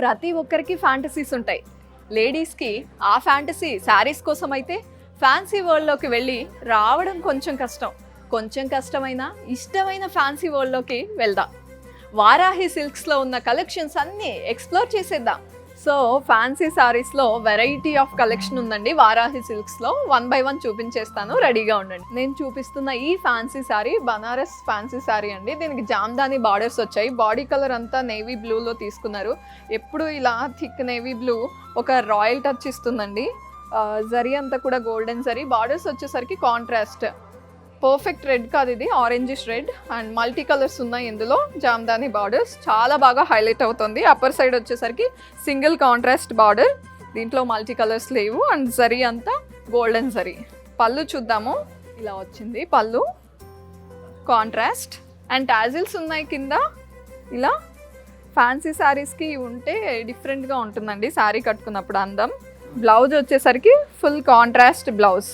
ప్రతి ఒక్కరికి ఫ్యాంటసీస్ ఉంటాయి. లేడీస్కి ఆ ఫ్యాంటసీ శారీస్ కోసం అయితే ఫ్యాన్సీ వరల్డ్లోకి వెళ్ళి రావడం కొంచెం కష్టం. కొంచెం కష్టమైన ఇష్టమైన ఫ్యాన్సీ వరల్డ్లోకి వెళ్దాం. వారాహి సిల్క్స్లో ఉన్న కలెక్షన్స్ అన్నీ ఎక్స్ప్లోర్ చేసేద్దాం. సో ఫ్యాన్సీ సారీస్లో వెరైటీ ఆఫ్ కలెక్షన్ ఉందండి. వారాహి సిల్క్స్లో. వన్ బై వన్ చూపించేస్తాను. రెడీగా ఉండండి. నేను చూపిస్తున్న ఈ ఫ్యాన్సీ సారీ బనారస్ ఫ్యాన్సీ సారీ అండి. దీనికి జామ్దాని బార్డర్స్ వచ్చాయి. బాడీ కలర్ అంతా నేవీ బ్లూలో తీసుకున్నారు. ఎప్పుడు ఇలా థిక్ నేవీ బ్లూ ఒక రాయల్ టచ్ ఇస్తుందండి. జరీ అంతా కూడా గోల్డెన్ జరీ. బార్డర్స్ వచ్చేసరికి కాంట్రాస్ట్. పర్ఫెక్ట్ రెడ్ కాదు ఇది orangish red. And multi colours ఉన్నాయి ఇందులో. జామ్దాని బార్డర్స్. చాలా బాగా హైలైట్ అవుతుంది. అప్పర్ సైడ్ వచ్చేసరికి సింగిల్ కాంట్రాస్ట్ బార్డర్. దీంట్లో మల్టీ కలర్స్ లేవు. అండ్ జరీ అంతా గోల్డెన్ జరీ. పళ్ళు చూద్దాము. ఇలా వచ్చింది పళ్ళు. కాంట్రాస్ట్. అండ్ టాజిల్స్ ఉన్నాయి కింద. ఇలా ఫ్యాన్సీ శారీస్కి ఉంటే డిఫరెంట్గా ఉంటుందండి శారీ కట్టుకున్నప్పుడు అందం. బ్లౌజ్ వచ్చేసరికి full contrast blouse.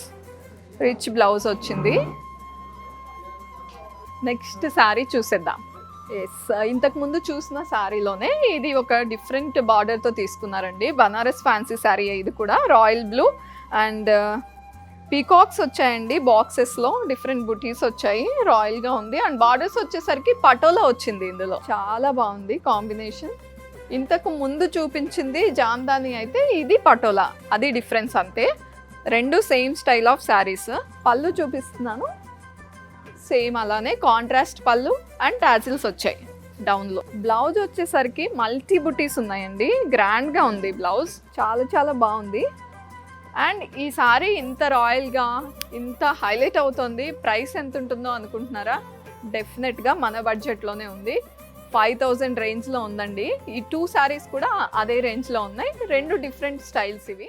Rich blouse వచ్చింది. నెక్స్ట్ శారీ చూసేద్దాం. ఎస్ ఇంతకు ముందు చూసిన శారీలోనే ఇది ఒక డిఫరెంట్ బార్డర్తో తీసుకున్నారండి. బనారస్ ఫ్యాన్సీ శారీ ఇది కూడా royal blue. And uh, peacocks వచ్చాయండి బాక్సెస్లో డిఫరెంట్ బుటీస్ వచ్చాయి రాయల్గా ఉంది. అండ్ బార్డర్స్ వచ్చేసరికి పటోలా వచ్చింది ఇందులో. చాలా బాగుంది కాంబినేషన్. ఇంతకు ముందు చూపించింది జామ్దాని అయితే ఇది పటోలా. అది డిఫరెన్స్ అంతే. రెండు సేమ్ స్టైల్ ఆఫ్ శారీస్ పళ్ళు చూపిస్తున్నాను. సేమ్ అలానే కాంట్రాస్ట్ పళ్ళు అండ్ టాజిల్స్ వచ్చాయి డౌన్లో బ్లౌజ్ వచ్చేసరికి మల్టీ బుటీస్ ఉన్నాయండి. గ్రాండ్గా ఉంది బ్లౌజ్. చాలా చాలా బాగుంది. అండ్ ఈ సారీ ఇంత రాయల్గా ఇంత హైలైట్ అవుతుంది. ప్రైస్ ఎంత ఉంటుందో అనుకుంటున్నారా? డెఫినెట్గా మన బడ్జెట్లోనే ఉంది. ఫైవ్ థౌజండ్ రేంజ్లో ఉందండి. ఈ టూ శారీస్ కూడా అదే రేంజ్లో ఉన్నాయి. రెండు డిఫరెంట్ స్టైల్స్ ఇవి.